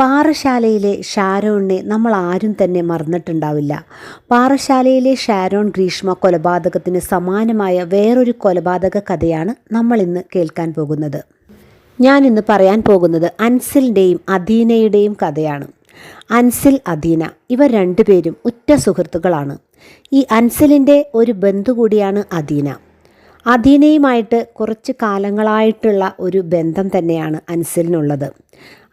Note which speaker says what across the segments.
Speaker 1: പാറശാലയിലെ ഷാരോണിനെ നമ്മൾ ആരും തന്നെ മറന്നിട്ടുണ്ടാവില്ല. പാറശാലയിലെ ഷാരോൺ ഗ്രീഷ്മ കൊലപാതകത്തിന് സമാനമായ വേറൊരു കൊലപാതക കഥയാണ് നമ്മൾ ഇന്ന് കേൾക്കാൻ പോകുന്നത്. ഞാൻ ഇന്ന് പറയാൻ പോകുന്നത് അൻസിലിന്റെയും അദീനയുടെയും കഥയാണ്. അൻസിൽ അദീന ഇവ രണ്ടുപേരും ഉറ്റ സുഹൃത്തുക്കളാണ്. ഈ അൻസിലിന്റെ ഒരു ബന്ധു കൂടിയാണ് അദീന. അദീനയുമായിട്ട് കുറച്ച് കാലങ്ങളായിട്ടുള്ള ഒരു ബന്ധം തന്നെയാണ് അൻസിലിനുള്ളത്.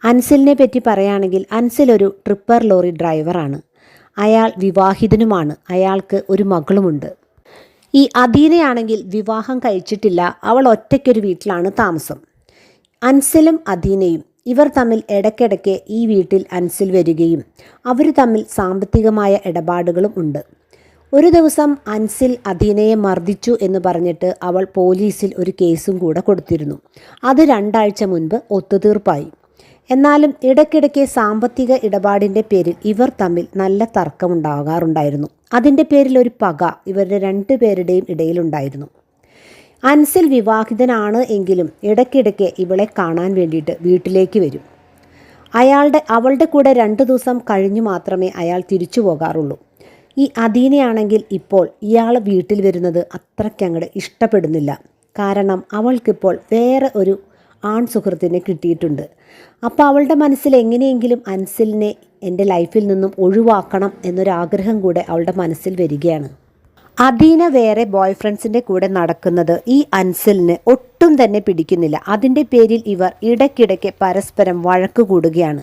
Speaker 1: അൻസിലിനെ പറ്റി പറയുകയാണെങ്കിൽ അൻസിൽ ഒരു ട്രിപ്പർ ലോറി ഡ്രൈവറാണ്. അയാൾ വിവാഹിതനുമാണ്. അയാൾക്ക് ഒരു മകളുമുണ്ട്. ഈ അദീനയാണെങ്കിൽ വിവാഹം കഴിച്ചിട്ടില്ല. അവൾ ഒറ്റയ്ക്കൊരു വീട്ടിലാണ് താമസം. അൻസിലും അദീനയും ഇവർ തമ്മിൽ ഇടയ്ക്കിടയ്ക്ക് ഈ വീട്ടിൽ അൻസിൽ വരികയും അവർ തമ്മിൽ സാമ്പത്തികമായ ഇടപാടുകളും ഉണ്ട്. ഒരു ദിവസം അൻസിൽ അദീനയെ മർദ്ദിച്ചു എന്ന് പറഞ്ഞിട്ട് അവൾ പോലീസിൽ ഒരു കേസും കൂടെ കൊടുത്തിരുന്നു. അത് രണ്ടാഴ്ച മുൻപ് ഒത്തുതീർപ്പായി. എന്നാലും ഇടയ്ക്കിടയ്ക്ക് സാമ്പത്തിക ഇടപാടിന്റെ പേരിൽ ഇവർ തമ്മിൽ നല്ല തർക്കമുണ്ടാകാറുണ്ടായിരുന്നു. അതിന്റെ പേരിൽ ഒരു പക ഇവരുടെ രണ്ടു പേരുടെയും ഇടയിലുണ്ടായിരുന്നു. അൻസിൽ വിവാഹിതനാണ് എങ്കിലും ഇടയ്ക്കിടയ്ക്ക് ഇവളെ കാണാൻ വേണ്ടിയിട്ട് വീട്ടിലേക്ക് വരും. അയാളുടെ അവളുടെ കൂടെ രണ്ട് ദിവസം കഴിഞ്ഞു മാത്രമേ അയാൾ തിരിച്ചു പോകാറുള്ളൂ. ഈ അദീനയാണെങ്കിൽ ഇപ്പോൾ ഇയാൾ വീട്ടിൽ വരുന്നത് അത്രയ്ക്കങ്ങട് ഇഷ്ടപ്പെടുന്നില്ല. കാരണം അവൾക്കിപ്പോൾ വേറെ ഒരു ആൺ സുഹൃത്തിനെ കിട്ടിയിട്ടുണ്ട്. അപ്പോൾ അവളുടെ മനസ്സിൽ എങ്ങനെയെങ്കിലും അൻസിലിനെ എന്റെ ലൈഫിൽ നിന്നും ഒഴിവാക്കണം എന്നൊരാഗ്രഹം കൂടെ അവളുടെ മനസ്സിൽ വരികയാണ്. അദീന വേറെ ബോയ് ഫ്രണ്ട്സിന്റെ കൂടെ നടക്കുന്നത് ഈ അൻസലിന് ഒട്ടും തന്നെ പിടിക്കുന്നില്ല. അതിന്റെ പേരിൽ ഇവർ ഇടയ്ക്കിടയ്ക്ക് പരസ്പരം വഴക്ക് കൂടുകയാണ്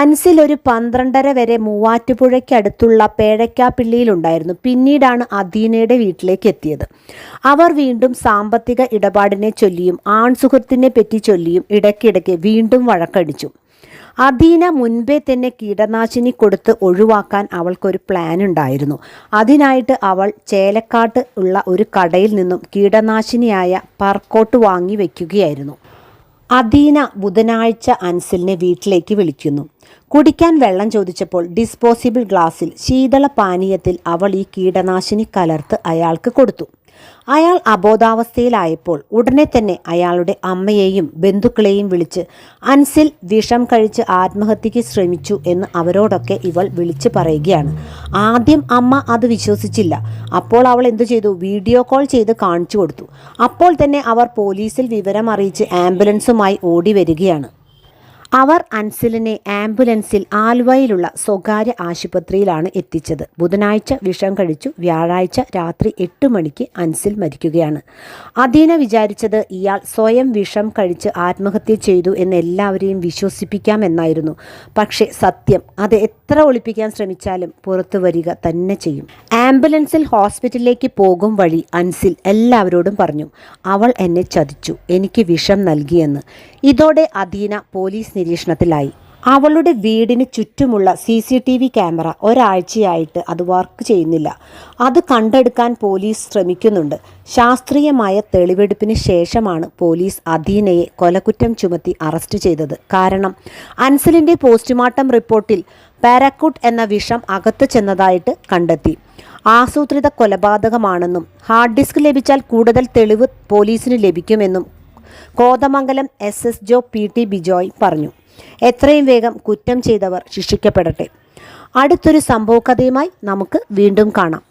Speaker 1: അൻസിൽ ഒരു പന്ത്രണ്ടര വരെ മൂവാറ്റുപുഴയ്ക്കടുത്തുള്ള പേഴയ്ക്കാപ്പിള്ളിയിലുണ്ടായിരുന്നു. പിന്നീടാണ് അദീനയുടെ വീട്ടിലേക്ക് എത്തിയത്. അവർ വീണ്ടും സാമ്പത്തിക ഇടപാടിനെ ചൊല്ലിയും ആൺസുഹൃത്തിനെ പറ്റി ചൊല്ലിയും ഇടയ്ക്കിടയ്ക്ക് വീണ്ടും വഴക്കടിച്ചു. അദീന മുൻപേ തന്നെ കീടനാശിനി കൊടുത്ത് ഒഴിവാക്കാൻ അവൾക്കൊരു പ്ലാൻ ഉണ്ടായിരുന്നു. അതിനായിട്ട് അവൾ ചേലക്കാട്ട് ഉള്ള ഒരു കടയിൽ നിന്നും കീടനാശിനിയായ പർക്കോട്ട് വാങ്ങി വയ്ക്കുകയായിരുന്നു അദീന ബുധനാഴ്ച അൻസിലിനെ വീട്ടിലേക്ക് വിളിക്കുന്നു. കുടിക്കാൻ വെള്ളം ചോദിച്ചപ്പോൾ ഡിസ്പോസിബിൾ ഗ്ലാസ്സിൽ ശീതള പാനീയത്തിൽ അവൾ ഈ കീടനാശിനി കലർത്ത് അയാൾക്ക് കൊടുത്തു. അയാൾ അബോധാവസ്ഥയിലായപ്പോൾ ഉടനെ തന്നെ അയാളുടെ അമ്മയെയും ബന്ധുക്കളെയും വിളിച്ച് അൻസിൽ വിഷം കഴിച്ച് ആത്മഹത്യയ്ക്ക് ശ്രമിച്ചു എന്ന് അവരോടൊക്കെ ഇവൾ വിളിച്ചു പറയുകയാണ്. ആദ്യം അമ്മ അത് വിശ്വസിച്ചില്ല. അപ്പോൾ അവൾ എന്തു ചെയ്തു? വീഡിയോ കോൾ ചെയ്ത് കാണിച്ചു കൊടുത്തു. അപ്പോൾ തന്നെ അവർ പോലീസിൽ വിവരം അറിയിച്ച് ആംബുലൻസുമായി ഓടി വരികയാണ്. അവർ അൻസിലിനെ ആംബുലൻസിൽ ആലുവയിലുള്ള സ്വകാര്യ ആശുപത്രിയിലാണ് എത്തിച്ചത്. ബുധനാഴ്ച വിഷം കഴിച്ചു. വ്യാഴാഴ്ച രാത്രി എട്ട് മണിക്ക് അൻസിൽ മരിക്കുകയാണ്. അദീന വിചാരിച്ചത് ഇയാൾ സ്വയം വിഷം കഴിച്ച് ആത്മഹത്യ ചെയ്തു എന്ന് എല്ലാവരെയും വിശ്വസിപ്പിക്കാമെന്നായിരുന്നു പക്ഷേ സത്യം അത് എത്ര ഒളിപ്പിക്കാൻ ശ്രമിച്ചാലും പുറത്തു വരിക തന്നെ ചെയ്യും. ആംബുലൻസിൽ ഹോസ്പിറ്റലിലേക്ക് പോകും വഴി അൻസിൽ എല്ലാവരോടും പറഞ്ഞു അവൾ എന്നെ ചതിച്ചു. എനിക്ക് വിഷം നൽകിയെന്ന്. ഇതോടെ അദീന പോലീസ് നിരീക്ഷണത്തിലായി. അവളുടെ വീടിന് ചുറ്റുമുള്ള C C T V camera ഒരാഴ്ചയായിട്ട് അത് വർക്ക് ചെയ്യുന്നില്ല. അത് കണ്ടെടുക്കാൻ പോലീസ് ശ്രമിക്കുന്നുണ്ട്. ശാസ്ത്രീയമായ തെളിവെടുപ്പിന് ശേഷമാണ് പോലീസ് അദീനയെ കൊലക്കുറ്റം ചുമത്തി അറസ്റ്റ് ചെയ്തത്. കാരണം അൻസലിന്റെ പോസ്റ്റ്മോർട്ടം റിപ്പോർട്ടിൽ പാരക്കൂട്ട് എന്ന വിഷം അകത്തു ചെന്നതായിട്ട് കണ്ടെത്തി. ആസൂത്രിത കൊലപാതകമാണെന്നും ഹാർഡ് ഡിസ്ക് ലഭിച്ചാൽ കൂടുതൽ തെളിവ് പോലീസിന് ലഭിക്കുമെന്നും കോതമംഗലം എസ് എസ് ജോ പി ടി ബിജോയ് പറഞ്ഞു. എത്രയും വേഗം കുറ്റം ചെയ്തവർ ശിക്ഷിക്കപ്പെടട്ടെ. അടുത്തൊരു സംഭവകഥയുമായി നമുക്ക് വീണ്ടും കാണാം.